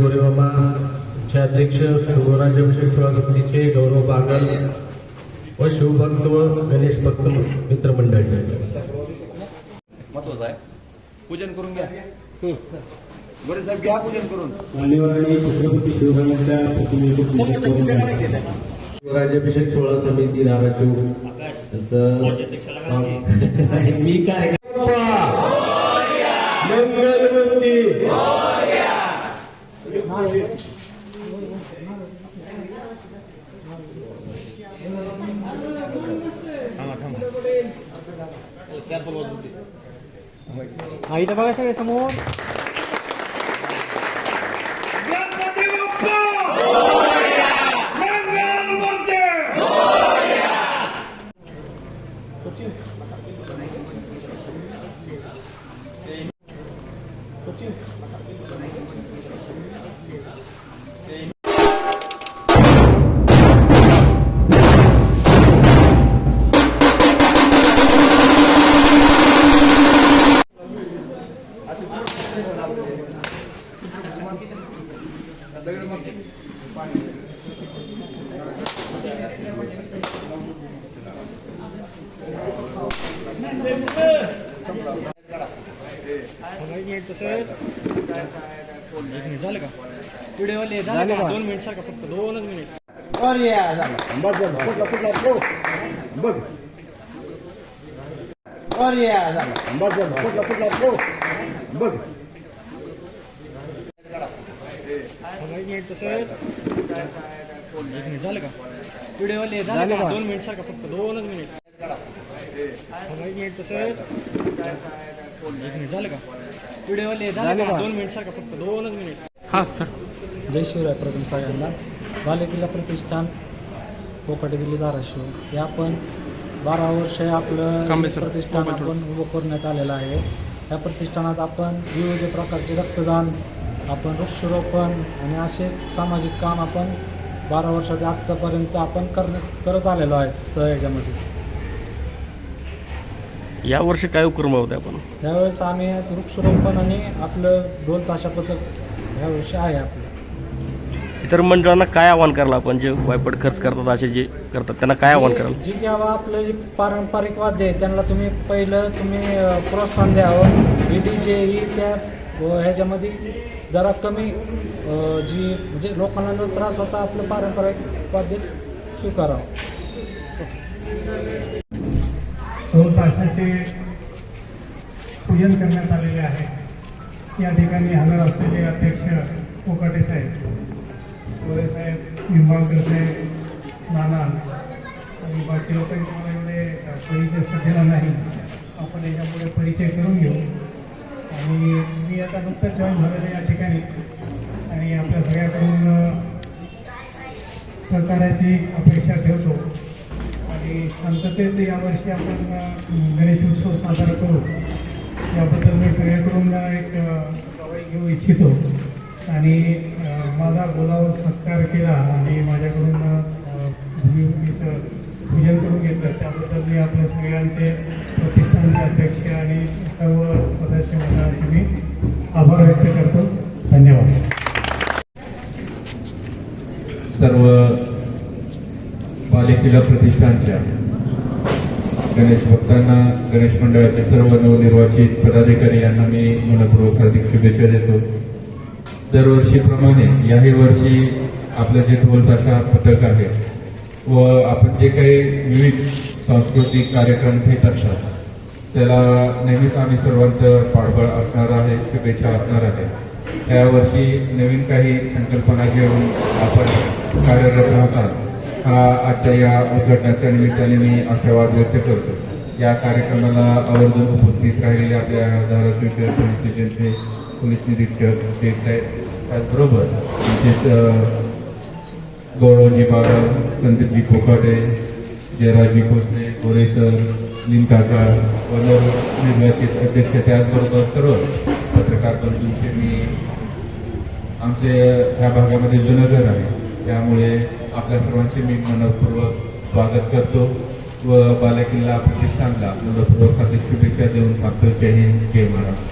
गौरीमामाचे अध्यक्ष शिवराजाभिषेक सोहळा समितीचे गौरव बागल व शिवभक्त व गणेश भक्त मित्रमंडळी. महत्वाचं आहे. पूजन करून घ्या. बरे साहेब घ्या पूजन करून. मान्यवरांनी छत्रपती शिवरायांच्या प्रतिमेचं सोहळा समिती धाराशिव. मी हा इथं बघा सगळे समोर. झालं का व्हिडिओ झालं का दोन मिनिट सारखा फक्त दोनच मिनिट बस झालं कुठला कुठला हो. बघ बस झालं कुठला कुठला बघ एक तसंच. एक मिनिट झालं का? व्हिडिओ झालं का? दोन मिनिट सारखा फक्त दोनच मिनिट. बघा, एक मिनिट झालं का? व्हिडिओ झालं का? दोन मिनिट सारखा फक्त दोनच मिनिट. जय शिवराय प्रथम सगळ्यांना बालेकिल्ला प्रतिष्ठान पोकाटे दिली धाराशिव. हे आपण बारा वर्ष आपलं प्रतिष्ठान आपण उभं करण्यात आलेलं आहे. या प्रतिष्ठानात आपण विविध प्रकारचे रक्तदान आपण वृक्षारोपण आणि असे सामाजिक काम आपण बारा वर्षाच्या आत्तापर्यंत आपण करणे करत आलेलो आहे सह याच्यामध्ये. या वर्षी काय उपक्रम होते आपण? यावेळेस आम्ही वृक्षारोपण आणि आपलं ढोल ताशा पथक यावर्षी आहे आपलं. इतर मंडळांना काय आव्हान करायला आपण? जे वायपट खर्च करतात असे जे करतात त्यांना काय आव्हान कराल? जी की आपलं जे पारंपरिक वाद्य आहे त्यांना तुम्ही पहिलं तुम्ही प्रोत्साहन द्यावं. डी जे ही त्या ह्याच्यामध्ये जरा कमी जी म्हणजे लोकांना जो त्रास होता आपलं पारंपरिक पद्धत स्वीकारावं. दोन तासाचे पूजन करण्यात आलेले आहे. या ठिकाणी हजर असलेले अध्यक्ष कोकाटे साहेब गोरे साहेब निंबाळकर साहेब नाना आणि बाकी लोकांनी तुम्हाला एवढे परिचय सध्याला नाही. आपण याच्यापुढे परिचय करून घेऊ. आणि मी आता नुकतंच जॉईन झालेलं या ठिकाणी आणि आपल्या सगळ्याकडून सहकार्याची अपेक्षा ठेवतो. आणि शांततेत यावर्षी आपण गणेश उत्सव साजरा करू. याबद्दल मी सगळ्याकडून एक गवाई घेऊ इच्छितो. आणि माझा बोलावर सत्कार केला आणि माझ्याकडून भूमिभूमीचं पूजन करून घेतलं. त्याबद्दल मी आपल्या सगळ्यांचे प्रतिष्ठानचे अध्यक्ष आणि सर्व सदस्य मंडळाचे मी आभार व्यक्त करतो धन्यवाद सर्व पालिकेला प्रतिष्ठानच्या. गणेश भक्तांना गणेश मंडळाचे सर्व नवनिर्वाचित पदाधिकारी यांना मी मनपूर्वक हार्दिक शुभेच्छा देतो. दरवर्षीप्रमाणे याही वर्षी आपलं जे ढोलताशा पथक आहे व आपण जे काही विविध सांस्कृतिक कार्यक्रम घेत असतात त्याला नेहमीच आम्ही सर्वांचं पाठबळ असणार आहे शुभेच्छा असणार आहे. यावर्षी नवीन काही संकल्पना घेऊन आपण कार्यरत राहतात हा आजच्या या उद्घाटनाच्या निमित्ताने मी आशावाद व्यक्त करतो. या कार्यक्रमाला आवर्जून उपस्थित राहिलेले आपल्या धाराशिव शहर पोलीस स्टेशनचे पोलीस निरीक्षक शेख त्याचबरोबर आमचे गौरवजी बागा संदीपजी कोकाटे जयराजजी भोसले गोरे सर लिन व निर्वाचित अध्यक्ष त्याचबरोबर सर्व पत्रकार बंधूंचे मी आमचे ह्या भागामध्ये जुनं घर आहे. त्यामुळे आपल्या सर्वांचे मी मनपूर्वक स्वागत करतो व बालेकिल्ला प्रतिष्ठानला मनपूर्वक हार्दिक शुभेच्छा देऊन थांबतो जय हिंद जय महाराष्ट्र.